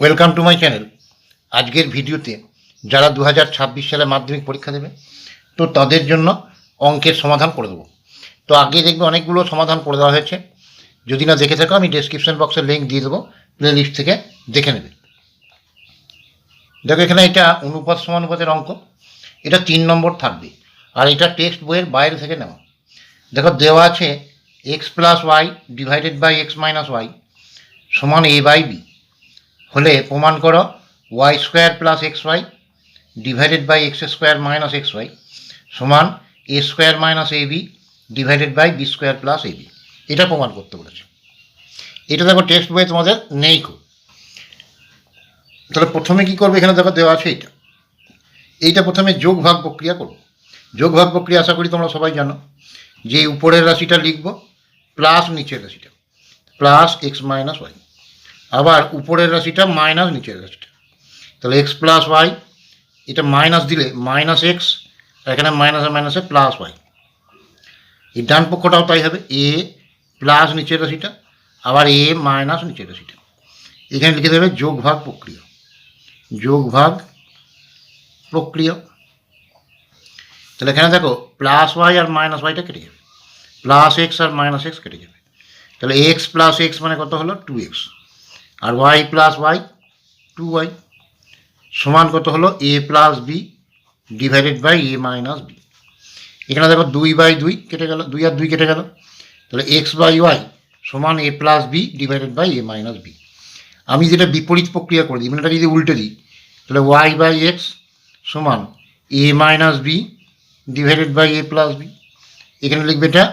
Welcome to my channel আজকের ভিডিওতে যারা দু সালে মাধ্যমিক পরীক্ষা দেবে, তো তাদের জন্য অঙ্কের সমাধান করে দেবো। তো আগে দেখবে অনেকগুলো সমাধান করে দেওয়া হয়েছে। যদি না দেখে থাকো, আমি ডেসক্রিপশন বক্সে লিঙ্ক দিয়ে দেবো প্লে লিস্ট থেকে দেখে নেবে। দেখো এখানে এটা অনুপাত সমানুপাতের অঙ্ক। এটা তিন নম্বর থাকবে। আর এটা টেক্সট বইয়ের বাইরে থেকে নেওয়া। দেখো দেওয়া আছে x plus y divided by x minus y সমান এ বাই বি হলে প্রমাণ করো y square plus x y divided by x square minus x y সমান a square minus a b divided by b square plus a b এটা প্রমাণ করতে বলেছে। এটা দেখো টেক্সট বইয়ে তোমাদের নেই খুব। তাহলে প্রথমে কি করবে? এখানে দেখো দেওয়া আছে এইটা। এইটা প্রথমে যোগ ভাগ প্রক্রিয়া করব। যোগ ভাগ প্রক্রিয়া আশা করি তোমরা সবাই জানো যে উপরের রাশিটা লিখব প্লাস নিচের রাশিটা। প্লাস এক্স মাইনাস ওয়াই আবার উপরের রাশিটা মাইনাস নিচের রাশিটা। তাহলে এক্স প্লাস ওয়াই এটা মাইনাস দিলে মাইনাস এক্স এখানে মাইনাসে মাইনাসে প্লাস ওয়াই এই ডান পক্ষটাও তাই হবে এ প্লাস নিচের রাশিটা, আবার এ মাইনাস নিচের রাশিটা। এখানে লিখে দেবে যোগ ভাগ প্রক্রিয়া। যোগ ভাগ প্রক্রিয়া। তাহলে এখানে দেখো প্লাস ওয়াই আর মাইনাস ওয়াইটা কেটে যাবে। প্লাস এক্স আর মাইনাস এক্স কেটে যাবে। তাহলে এক্স প্লাস এক্স মানে কত হলো? টু এক্স আর y plus y two y সমান কত হলো? A plus b divided by a minus b এখানে দেখো দুই বাই দুই কেটে গেল, দুই আর দুই কেটে গেল। তাহলে এক্স বাই ওয়াই সমান a plus b divided by a minus b আমি যেটা বিপরীত প্রক্রিয়া করে দিই মানে এটা যদি উল্টে দিই, তাহলে ওয়াই বাই এক্স সমান a minus b divided by a plus b এখানে লিখবে এটা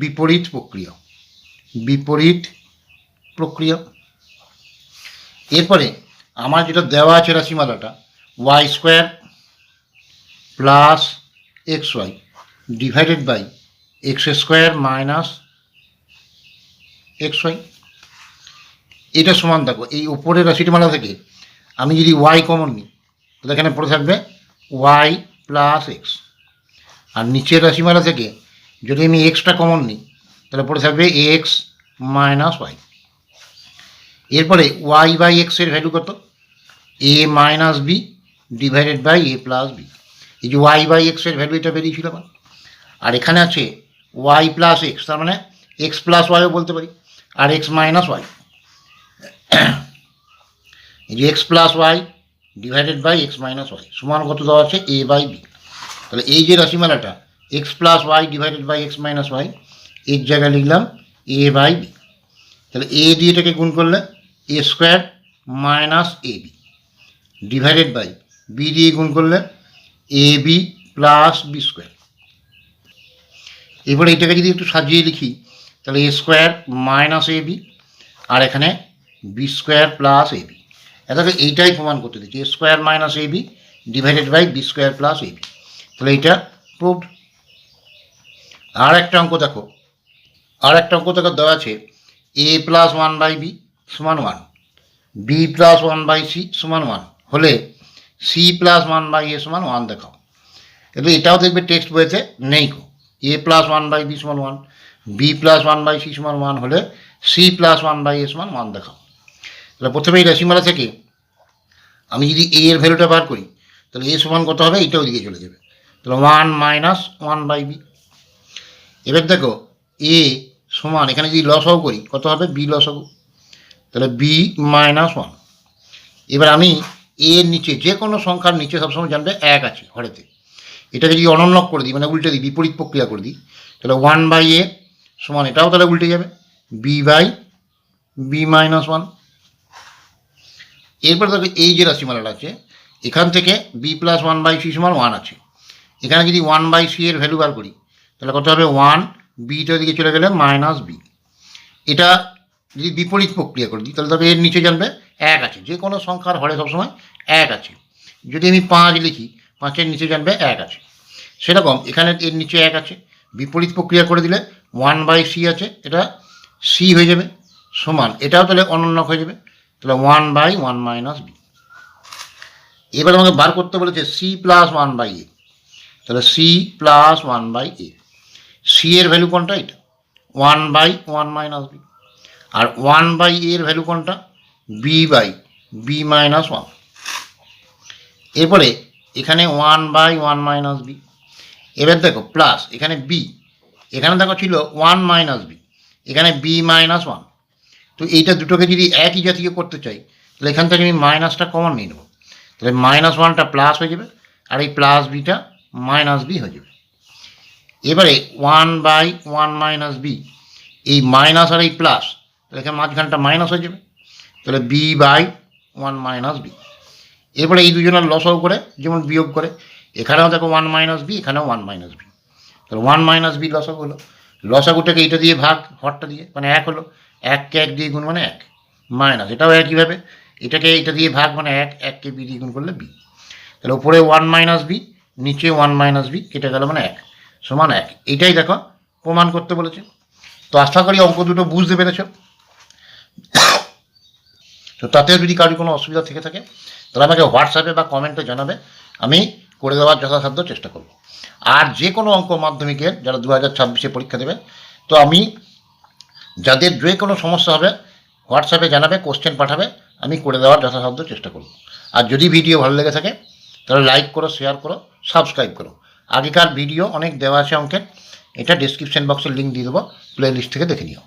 বিপরীত প্রক্রিয়া বিপরীত প্রক্রিয়া। এরপরে আমার যেটা দেওয়া আছে রাশিমালাটা y square plus x y divided by x square minus x y এটা সমান দেখো, এই উপরের রাশিমালা থেকে আমি যদি ওয়াই কমন নিই, তাহলে এখানে পড়ে থাকবে ওয়াই প্লাস এক্স আর নিচের রাশিমালা থেকে যদি আমি এক্সটা কমন নিই, তাহলে পড়ে থাকবে এক্স মাইনাস ওয়াই এরপরে ওয়াই বাই এক্সের ভ্যালু কত? A minus b divided by a plus b এই যে ওয়াই বাই এক্সের ভ্যালু এটা বেরিয়েছিল আমার আর এখানে আছে ওয়াই প্লাস এক্স তার মানে এক্স প্লাস ওয়াইও বলতে পারি, আর এক্স মাইনাস ওয়াই এই যে x plus y divided by x minus y সমান কত দেওয়া আছে? এ বাই বি তাহলে এই যে রাশিমালাটা x plus y divided by x minus y এর জায়গায় লিখলাম এ বাই বি তাহলে এ দিয়ে এটাকে গুণ করলে a square minus a b divided by b দিয়ে গুণ করলে a b plus b square এবারে এটাকে যদি একটু সাজিয়ে লিখি, তাহলে a square minus a b আর এখানে b square plus a b এটাকে এইটাই প্রমাণ করতে দিচ্ছি a square minus a b divided by b square plus a b তাহলে এইটা প্রুভড আর একটা অঙ্ক দেখো আর একটা অঙ্ক দেখো দেওয়া আছে a plus one by b সমান one. B plus one by c সমান ওয়ান। হলে c plus one by a সমান ওয়ান দেখাও। কিন্তু এটাও দেখবে টেক্সট বইতে নেই কো। A plus one by b সমান one. B plus one by c সমান ওয়ান হলে c plus one by a সমান ওয়ান দেখাও। তাহলে প্রথমে এই রাশিমালা থেকে আমি যদি এ এর ভ্যালুটা বার করি, তাহলে এ সমান কত হবে? এটাও দিকে চলে যাবে। তাহলে one minus one by b এবার দেখো এ সমান, এখানে যদি লস লসও করি, কত হবে? বি লসও তাহলে বি মাইনাস ওয়ান এবার আমি এর নিচে, যে কোনো সংখ্যার নিচে সবসময় জানবে এক আছে হরেতে এটা যদি অনন্যক করে দিই মানে উল্টে দিই, বিপরীত প্রক্রিয়া করে দিই, তাহলে ওয়ান বাই এ সমান এটাও তাহলে উল্টে যাবে। B by b minus one এরপর দেখো এই যে রাশিমালাটা আছে, এখান থেকে b plus one by c সমান ওয়ান আছে। এখানে যদি ওয়ান বাই সি এর ভ্যালু বার করি, তাহলে কত হবে? ওয়ান বিটার দিকে চলে গেলে মাইনাস বি এটা যদি বিপরীত প্রক্রিয়া করে দিই তাহলে তবে এর নিচে জানবে এক আছে। যে কোনো সংখ্যার হরে সবসময় এক আছে। যদি আমি পাঁচ লিখি, পাঁচের নিচে জানবে এক আছে। সেরকম এখানে এর নিচে এক আছে। বিপরীত প্রক্রিয়া করে দিলে ওয়ান বাই সি আছে, এটা সি হয়ে যাবে সমান, এটাও তাহলে অনন্যক হয়ে যাবে। তাহলে one by one minus b এবার আমাকে বার করতে বলেছে c plus one by a তাহলে c plus one by a c এর ভ্যালু কোনটা এটা? One by one minus b R one by এর ভ্যালু কোনটা? B by b minus one এরপরে এখানে one by one minus b এবার দেখো প্লাস এখানে বি এখানে দেখো ছিল ওয়ান মাইনাস বি এখানে বি মাইনাস ওয়ান তো এইটা দুটোকে যদি একই জাতীয় করতে চাই, তাহলে এখান থেকে আমি মাইনাসটা কমন নিয়ে নেব। তাহলে মাইনাস ওয়ানটা প্লাস হয়ে যাবে, আর এই প্লাস বিটা মাইনাস বি হয়ে যাবে। এবারে one by one minus b এই মাইনাস আর এই প্লাস তাহলে এখানে মাঝখানটা মাইনাস হয়ে যাবে। তাহলে b by one minus b এরপরে এই দুজনের লসও করে যেমন বিয়োগ করে, এখানেও দেখো ওয়ান মাইনাস বি এখানেও ওয়ান মাইনাস বি তাহলে ওয়ান মাইনাস বি লসক হলো। লসাগুটাকে এইটা দিয়ে ভাগ, হরটা দিয়ে মানে এক হলো। এককে এক দিয়ে গুণ মানে এক। মাইনাস এটাও একইভাবে এটাকে এইটা দিয়ে ভাগ মানে এক, এককে বি দিয়ে গুণ করলে বি তাহলে উপরে ওয়ান মাইনাস বি নিচে ওয়ান মাইনাস বি কেটে গেল মানে এক, সমান এক। এটাই দেখো প্রমাণ করতে বলেছে। তো আশা করি অঙ্ক দুটো বুঝতে পেরেছ। তো তাতেও যদি কারোর কোনো অসুবিধা থেকে থাকে, তাহলে আমাকে হোয়াটসঅ্যাপে বা কমেন্টে জানাবে। আমি করে দেওয়ার যথাসাধ্য চেষ্টা করব। আর যে কোনো অঙ্ক মাধ্যমিকের যারা দু হাজার ছাব্বিশে পরীক্ষা দেবে, তো আমি যাদের যে কোনো সমস্যা হবে, হোয়াটসঅ্যাপে জানাবে কোশ্চেন পাঠাবে, আমি করে দেওয়ার যথাসাধ্য চেষ্টা করব। আর যদি ভিডিও ভালো লেগে থাকে, তাহলে লাইক করো শেয়ার করো সাবস্ক্রাইব করো। আগেকার ভিডিও অনেক দেওয়া আছে অঙ্কের, এটা ডিসক্রিপশন বক্সের লিঙ্ক দিয়ে দেবো প্লে লিস্ট থেকে দেখে নিও।